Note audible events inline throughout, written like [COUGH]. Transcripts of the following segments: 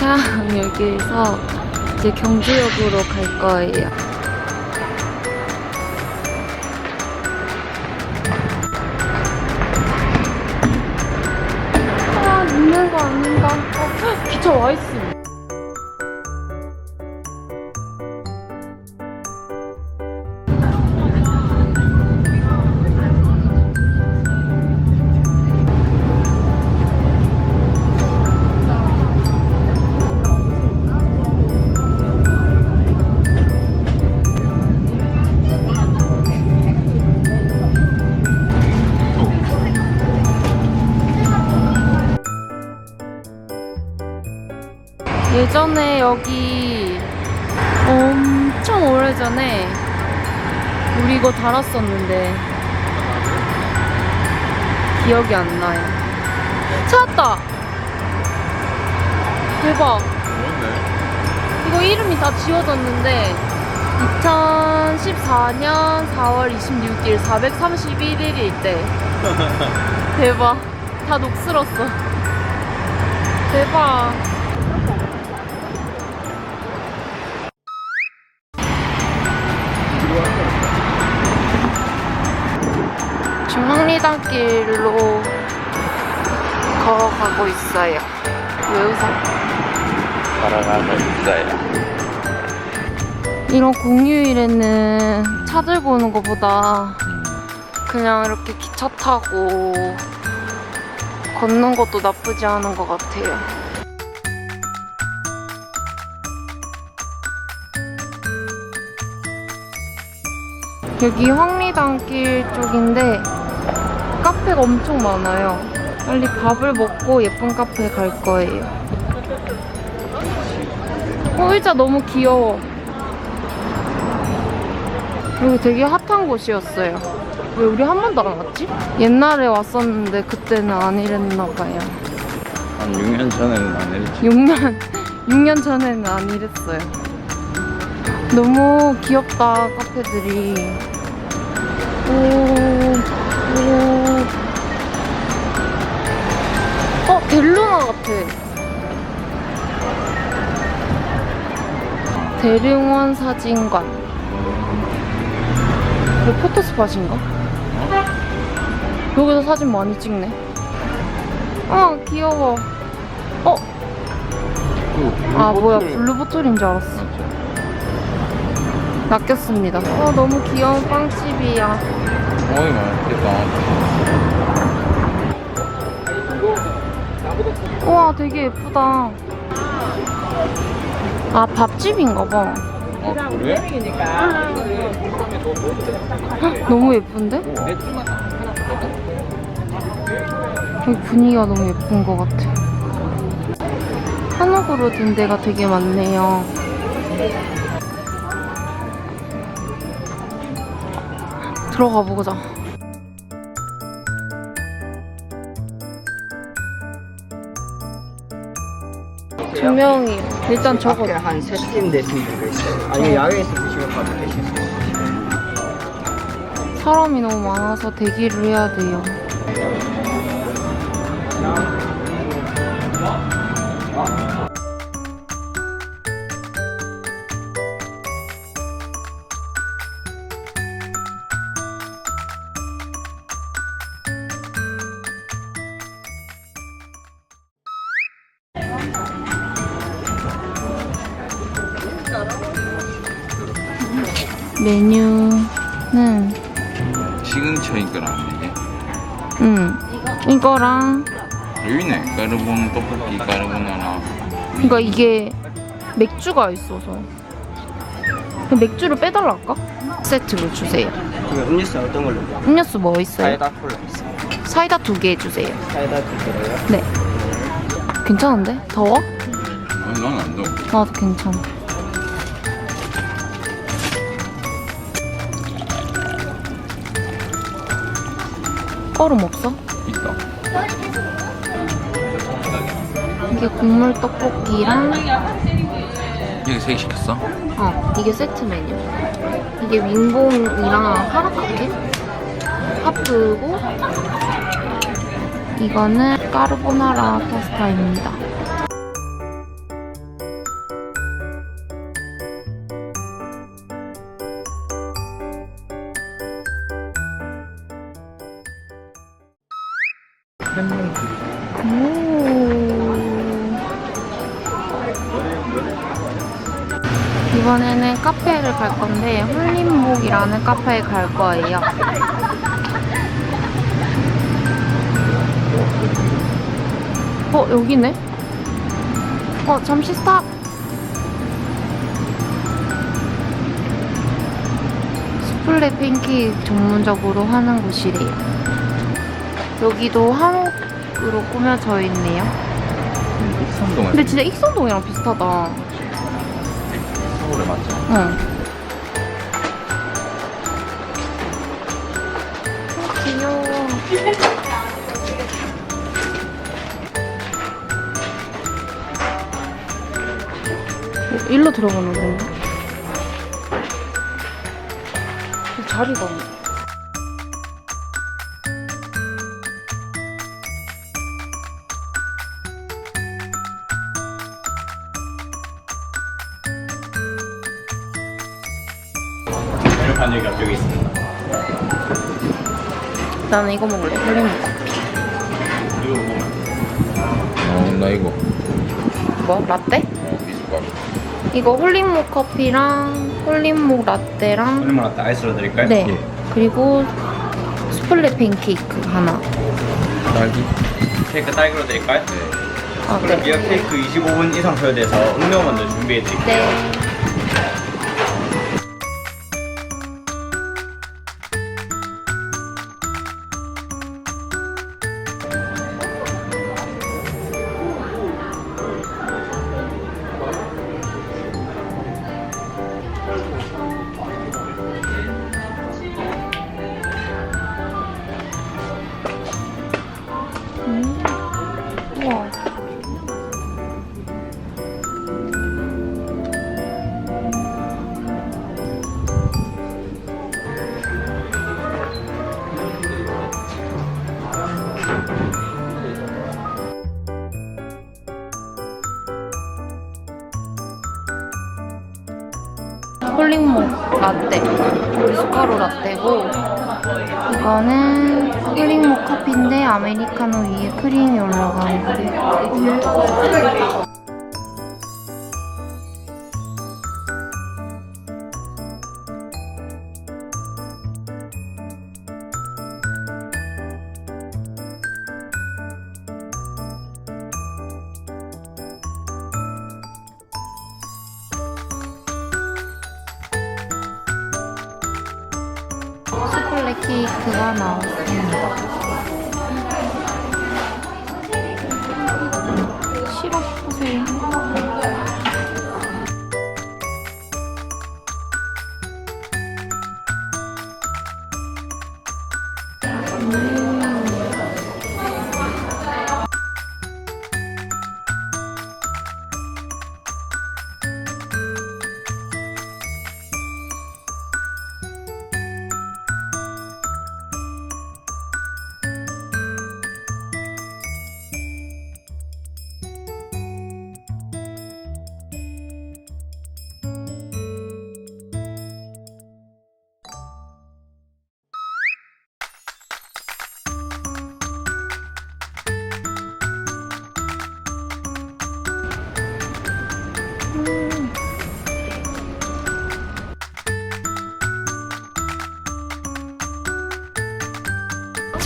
이태항역에서 이제 경주역으로 갈 거예요. 예전에 여기 엄청 오래전에 우리 이거 달았었는데 기억이 안 나요. 찾았다! 대박! 이거 이름이 다 지워졌는데 2014년 4월 26일 431일일 때 [LAUGHS] 대박 다 녹슬었어 대박 중앙리단길로 걸어가고 있어요 왜 웃어? 걸어가고 있어요. 이런 공휴일에는 차들 보는 것보다 그냥 이렇게 기차 타고 걷는 것도 나쁘지 않은 것 같아요. 여기 황리단길 쪽인데 카페가 엄청 많아요. 빨리 밥을 먹고 예쁜 카페에 갈 거예요. 어, 의자 너무 귀여워. 여기 되게 핫한 곳이었어요. 왜 우리 한 번도 안 왔지? 옛날에 왔었는데 그때는 안 이랬나 봐요. 한 6년 전에는 안 했지. 6년, 6년 전에는 안 이랬어요. 너무 귀엽다, 카페들이. 오, 오. 대릉원 사진관. 이거 포토스팟인가? 여기서 사진 많이 찍네. 어, 귀여워. 어, 아 뭐야 블루보틀인 줄 알았어 낚였습니다 어 너무 귀여운 빵집이야 어이 맛있겠다. 우와 되게 예쁘다 아 밥집인가 봐어 그래? 헉, 너무 예쁜데? 여기 분위기가 너무 예쁜 것 같아 한옥으로 된 데가 되게 많네요 들어가 보자 조명이 일단 저거 밖에 한세 팀 내시면 되고 있어요. 아니면 야외에서 드시면 바로 되실 수 있어요. 사람이 너무 많아서 대기를 해야 돼요. 메뉴는 시금치니까 안 되지. 음 이거랑 여기네. 까르본 떡볶이 까르보나라. 그러니까 이게 맥주가 있어서 그럼 맥주를 빼달라 할까? 세트로 주세요. 그럼 음료수 어떤 걸로? 음료수 뭐 있어요? 사이다 콜라 있어요. 사이다 두 개 주세요. 사이다 두 개로요. 네. 괜찮은데? 더워? 아니 난안 더워. 나도 괜찮아. 얼음 없어? 있다. 이게 국물 떡볶이랑 여기 세개 시켰어? 어 이게 세트 메뉴. 이게 윙봉이랑 하라카케, 하프고 이거는 까르보나라 파스타입니다. 이번에는 카페를 갈 건데 홀림목이라는 카페에 갈 거예요. 어 여기네. 어 잠시 스탑. 수플레 팬케이크 전문적으로 하는 곳이래요. 여기도 한옥으로 꾸며져 있네요. 근데 진짜 익선동이랑 비슷하다. 서울에 맞죠? 응. 어, 귀여워. 어, 일로 들어가는 건가? 이 자리가 메뉴판 여기 앞쪽에 있습니다. 나는 이거 먹을래. 홀리목. 이거 보면 어 나 이거 뭐? 라떼? 어 이거 홀림목 커피랑 홀림목 라떼랑 얼마 나왔다 아이스로 드릴까요? 네 예. 그리고 수플레 팬케이크 하나 딸기 케이크 딸기로 드릴까요? 아, 그럼 네. 미역 케이크 25분 이상 소요돼서 음료 먼저 준비해 드릴게요. 네 음. 우 라떼 미숫가루 라떼고 이거는 홀링목 커피인데 아메리카노 위에 크림이 올라간 거 수플레 케이크가 나왔습니다. 시럽 보세요.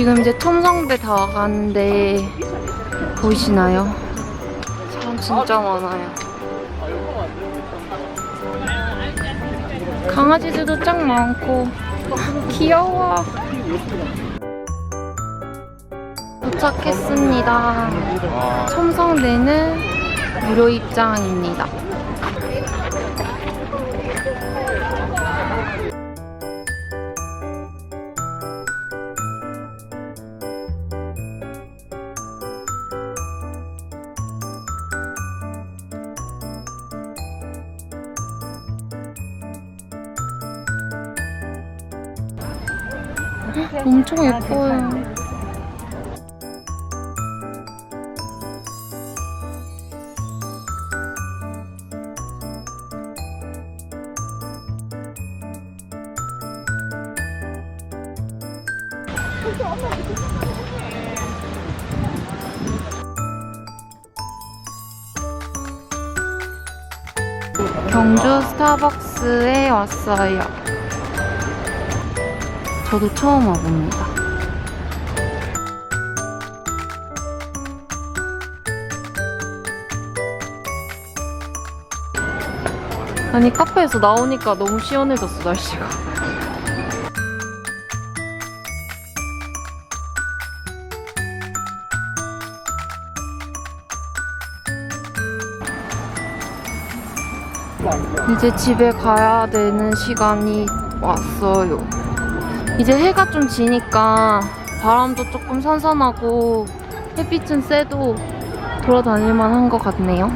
지금 이제 첨성대 다 와가는데 보이시나요? 사람 진짜 많아요. 강아지들도 짱 많고 귀여워. 도착했습니다. 첨성대는 무료 입장입니다. 어, 엄청 예뻐요. 경주 스타벅스에 왔어요. 저도 처음 와봅니다. 아니 카페에서 나오니까 너무 시원해졌어 날씨가. 이제 집에 가야 되는 시간이 왔어요. 이제 해가 좀 지니까 바람도 조금 선선하고 햇빛은 세도 돌아다닐만 한 것 같네요.